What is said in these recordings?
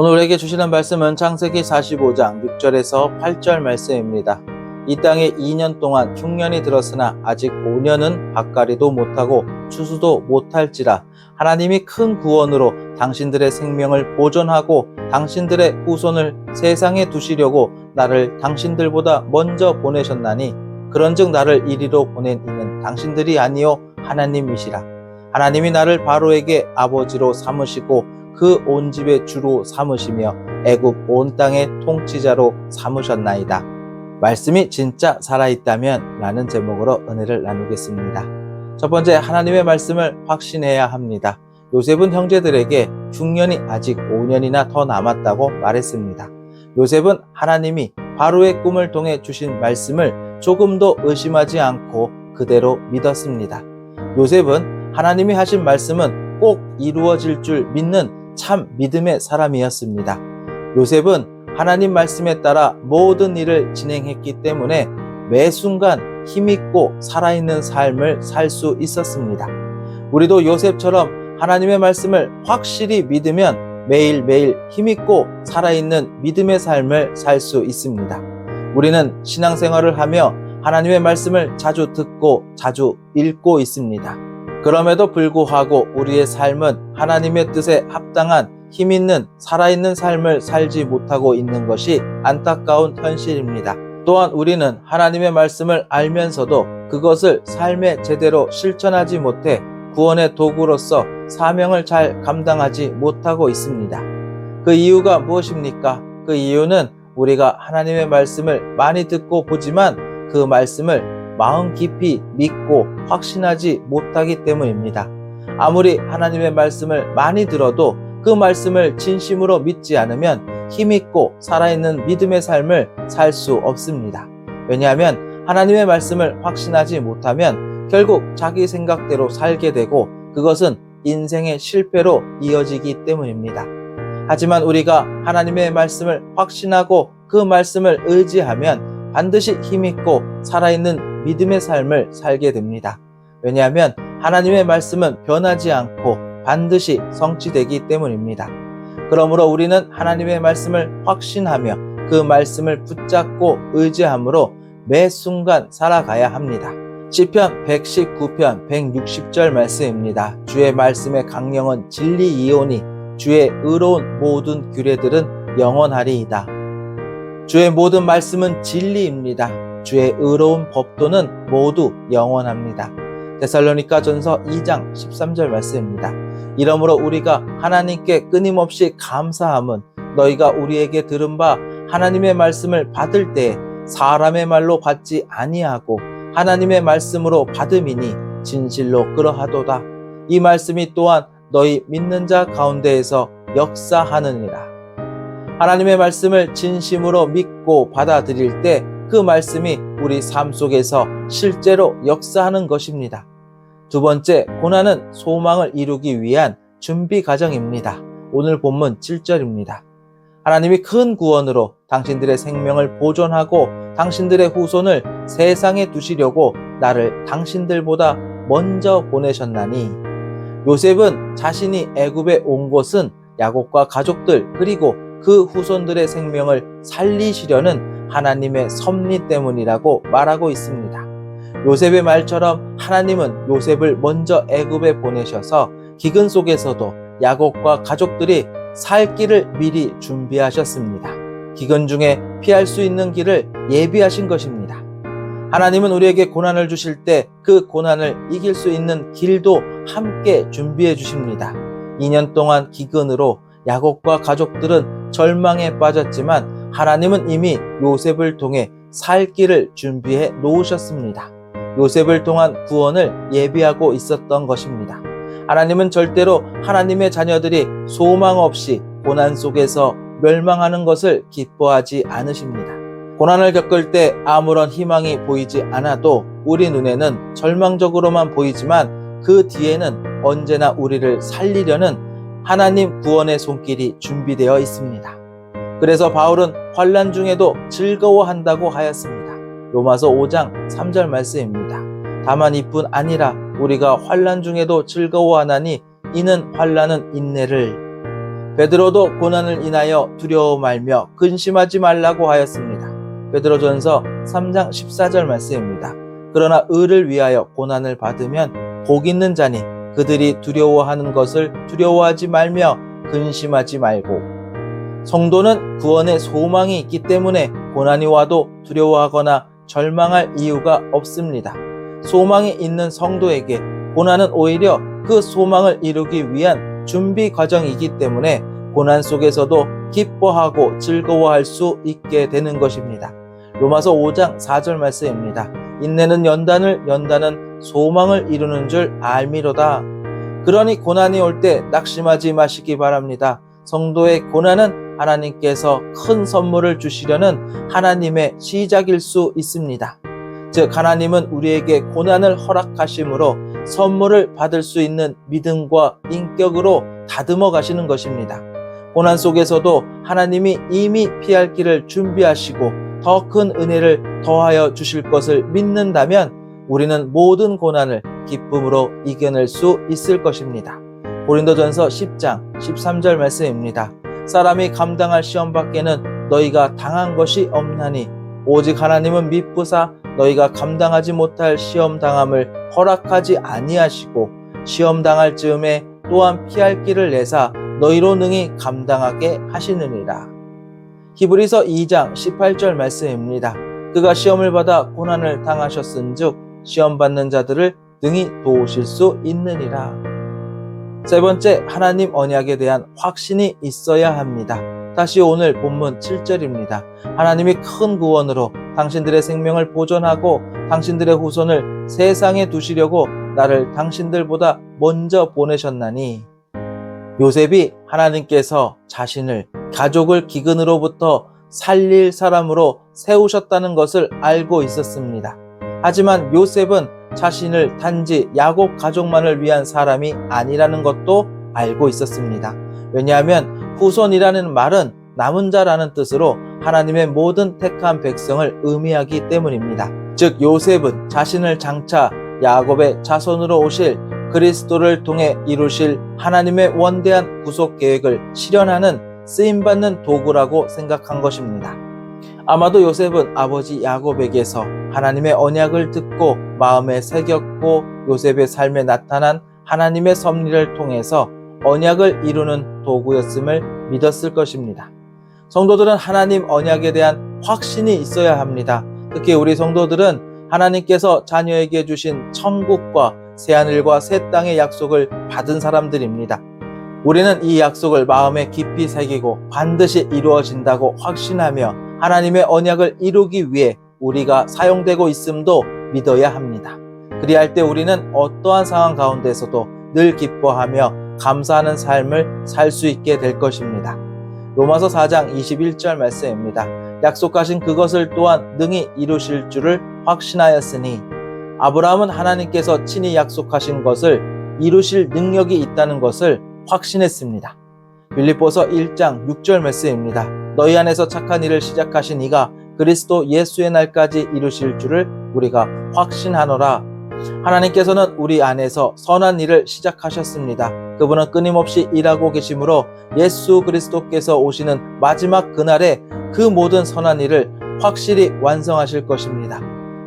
오늘 우리에게 주시는 말씀은 창세기 45장 6절에서 8절 말씀입니다. 이 땅에 2년 동안 흉년이 들었으나 아직 5년은 밭가리도 못하고 추수도 못할지라 하나님이 큰 구원으로 당신들의 생명을 보존하고 당신들의 후손을 세상에 두시려고 나를 당신들보다 먼저 보내셨나니 그런즉 나를 이리로 보낸 이는 당신들이 아니요 하나님이시라 하나님이 나를 바로에게 아버지로 삼으시고 그 온 집의 주로 삼으시며 애굽 온 땅의 통치자로 삼으셨나이다. 말씀이 진짜 살아있다면 라는 제목으로 은혜를 나누겠습니다. 첫 번째 하나님의 말씀을 확신해야 합니다. 요셉은 형제들에게 흉년이 아직 5년이나 더 남았다고 말했습니다. 요셉은 하나님이 바로의 꿈을 통해 주신 말씀을 조금도 의심하지 않고 그대로 믿었습니다. 요셉은 하나님이 하신 말씀은 꼭 이루어질 줄 믿는 참 믿음의 사람이었습니다. 요셉은 하나님 말씀에 따라 모든 일을 진행했기 때문에 매 순간 힘있고 살아있는 삶을 살 수 있었습니다. 우리도 요셉처럼 하나님의 말씀을 확실히 믿으면 매일매일 힘있고 살아있는 믿음의 삶을 살 수 있습니다. 우리는 신앙생활을 하며 하나님의 말씀을 자주 듣고 자주 읽고 있습니다. 그럼에도 불구하고 우리의 삶은 하나님의 뜻에 합당한 힘 있는 살아있는 삶을 살지 못하고 있는 것이 안타까운 현실입니다. 또한 우리는 하나님의 말씀을 알면서도 그것을 삶에 제대로 실천하지 못해 구원의 도구로서 사명을 잘 감당하지 못하고 있습니다. 그 이유가 무엇입니까? 그 이유는 우리가 하나님의 말씀을 많이 듣고 보지만 그 말씀을 마음 깊이 믿고 확신하지 못하기 때문입니다. 아무리 하나님의 말씀을 많이 들어도 그 말씀을 진심으로 믿지 않으면 힘있고 살아있는 믿음의 삶을 살 수 없습니다. 왜냐하면 하나님의 말씀을 확신하지 못하면 결국 자기 생각대로 살게 되고 그것은 인생의 실패로 이어지기 때문입니다. 하지만 우리가 하나님의 말씀을 확신하고 그 말씀을 의지하면 반드시 힘있고 살아있는 믿음의 삶을 살게 됩니다. 왜냐하면 하나님의 말씀은 변하지 않고 반드시 성취되기 때문입니다. 그러므로 우리는 하나님의 말씀을 확신하며 그 말씀을 붙잡고 의지함으로 매 순간 살아가야 합니다. 시편 119편 160절 말씀입니다. 주의 말씀의 강령은 진리이오니 주의 의로운 모든 규례들은 영원하리이다. 주의 모든 말씀은 진리입니다. 주의 의로운 법도는 모두 영원합니다. 데살로니가 전서 2장 13절 말씀입니다. 이러므로 우리가 하나님께 끊임없이 감사함은 너희가 우리에게 들은 바 하나님의 말씀을 받을 때 사람의 말로 받지 아니하고 하나님의 말씀으로 받음이니 진실로 그러하도다. 이 말씀이 또한 너희 믿는 자 가운데에서 역사하느니라. 하나님의 말씀을 진심으로 믿고 받아들일 때 그 말씀이 우리 삶 속에서 실제로 역사하는 것입니다. 두 번째, 고난은 소망을 이루기 위한 준비 과정입니다. 오늘 본문 7절입니다. 하나님이 큰 구원으로 당신들의 생명을 보존하고 당신들의 후손을 세상에 두시려고 나를 당신들보다 먼저 보내셨나니 요셉은 자신이 애굽에 온 것은 야곱과 가족들 그리고 그 후손들의 생명을 살리시려는 하나님의 섭리 때문이라고 말하고 있습니다. 요셉의 말처럼 하나님은 요셉을 먼저 애굽에 보내셔서 기근 속에서도 야곱과 가족들이 살 길을 미리 준비하셨습니다. 기근 중에 피할 수 있는 길을 예비하신 것입니다. 하나님은 우리에게 고난을 주실 때 그 고난을 이길 수 있는 길도 함께 준비해 주십니다. 2년 동안 기근으로 야곱과 가족들은 절망에 빠졌지만 하나님은 이미 요셉을 통해 살 길을 준비해 놓으셨습니다. 요셉을 통한 구원을 예비하고 있었던 것입니다. 하나님은 절대로 하나님의 자녀들이 소망 없이 고난 속에서 멸망하는 것을 기뻐하지 않으십니다. 고난을 겪을 때 아무런 희망이 보이지 않아도 우리 눈에는 절망적으로만 보이지만 그 뒤에는 언제나 우리를 살리려는 하나님 구원의 손길이 준비되어 있습니다. 그래서 바울은 환란 중에도 즐거워한다고 하였습니다. 로마서 5장 3절 말씀입니다. 다만 이뿐 아니라 우리가 환란 중에도 즐거워하나니 이는 환란은 인내를 베드로도 고난을 인하여 두려워 말며 근심하지 말라고 하였습니다. 베드로전서 3장 14절 말씀입니다. 그러나 의를 위하여 고난을 받으면 복 있는 자니 그들이 두려워하는 것을 두려워하지 말며 근심하지 말고 성도는 구원의 소망이 있기 때문에 고난이 와도 두려워하거나 절망할 이유가 없습니다. 소망이 있는 성도에게 고난은 오히려 그 소망을 이루기 위한 준비 과정이기 때문에 고난 속에서도 기뻐하고 즐거워할 수 있게 되는 것입니다. 로마서 5장 4절 말씀입니다. 인내는 연단을 연단은 소망을 이루는 줄 알미로다. 그러니 고난이 올 때 낙심하지 마시기 바랍니다. 성도의 고난은 하나님께서 큰 선물을 주시려는 하나님의 시작일 수 있습니다. 즉 하나님은 우리에게 고난을 허락하심으로 선물을 받을 수 있는 믿음과 인격으로 다듬어 가시는 것입니다. 고난 속에서도 하나님이 이미 피할 길을 준비하시고 더 큰 은혜를 더하여 주실 것을 믿는다면 우리는 모든 고난을 기쁨으로 이겨낼 수 있을 것입니다. 고린도전서 10장 13절 말씀입니다. 사람이 감당할 시험 밖에는 너희가 당한 것이 없나니 오직 하나님은 미쁘사 너희가 감당하지 못할 시험 당함을 허락하지 아니하시고 시험 당할 즈음에 또한 피할 길을 내사 너희로 능히 감당하게 하시느니라. 히브리서 2장 18절 말씀입니다. 그가 시험을 받아 고난을 당하셨은즉 시험 받는 자들을 능히 도우실 수 있느니라. 세 번째, 하나님 언약에 대한 확신이 있어야 합니다. 다시 오늘 본문 7절입니다. 하나님이 큰 구원으로 당신들의 생명을 보존하고 당신들의 후손을 세상에 두시려고 나를 당신들보다 먼저 보내셨나니 요셉이 하나님께서 자신을 가족을 기근으로부터 살릴 사람으로 세우셨다는 것을 알고 있었습니다. 하지만 요셉은 자신을 단지 야곱 가족만을 위한 사람이 아니라는 것도 알고 있었습니다. 왜냐하면 후손이라는 말은 남은 자라는 뜻으로 하나님의 모든 택한 백성을 의미하기 때문입니다. 즉 요셉은 자신을 장차 야곱의 자손으로 오실 그리스도를 통해 이루실 하나님의 원대한 구속 계획을 실현하는 쓰임받는 도구라고 생각한 것입니다. 아마도 요셉은 아버지 야곱에게서 하나님의 언약을 듣고 마음에 새겼고 요셉의 삶에 나타난 하나님의 섭리를 통해서 언약을 이루는 도구였음을 믿었을 것입니다. 성도들은 하나님 언약에 대한 확신이 있어야 합니다. 특히 우리 성도들은 하나님께서 자녀에게 주신 천국과 새하늘과 새 땅의 약속을 받은 사람들입니다. 우리는 이 약속을 마음에 깊이 새기고 반드시 이루어진다고 확신하며 하나님의 언약을 이루기 위해 우리가 사용되고 있음도 믿어야 합니다. 그리할 때 우리는 어떠한 상황 가운데서도 늘 기뻐하며 감사하는 삶을 살 수 있게 될 것입니다. 로마서 4장 21절 말씀입니다. 약속하신 그것을 또한 능히 이루실 줄을 확신하였으니 아브라함은 하나님께서 친히 약속하신 것을 이루실 능력이 있다는 것을 확신했습니다. 빌립보서 1장 6절 말씀입니다. 너희 안에서 착한 일을 시작하신 이가 그리스도 예수의 날까지 이루실 줄을 우리가 확신하노라. 하나님께서는 우리 안에서 선한 일을 시작하셨습니다. 그분은 끊임없이 일하고 계시므로 예수 그리스도께서 오시는 마지막 그날에 그 모든 선한 일을 확실히 완성하실 것입니다.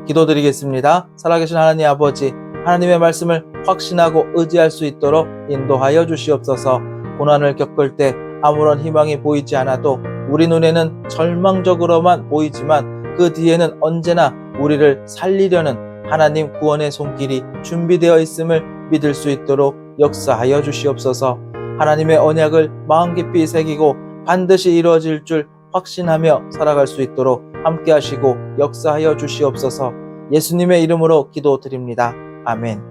기도드리겠습니다. 살아계신 하나님 아버지, 하나님의 말씀을 확신하고 의지할 수 있도록 인도하여 주시옵소서 고난을 겪을 때 아무런 희망이 보이지 않아도 우리 눈에는 절망적으로만 보이지만 그 뒤에는 언제나 우리를 살리려는 하나님 구원의 손길이 준비되어 있음을 믿을 수 있도록 역사하여 주시옵소서 하나님의 언약을 마음 깊이 새기고 반드시 이루어질 줄 확신하며 살아갈 수 있도록 함께 하시고 역사하여 주시옵소서 예수님의 이름으로 기도드립니다. 아멘.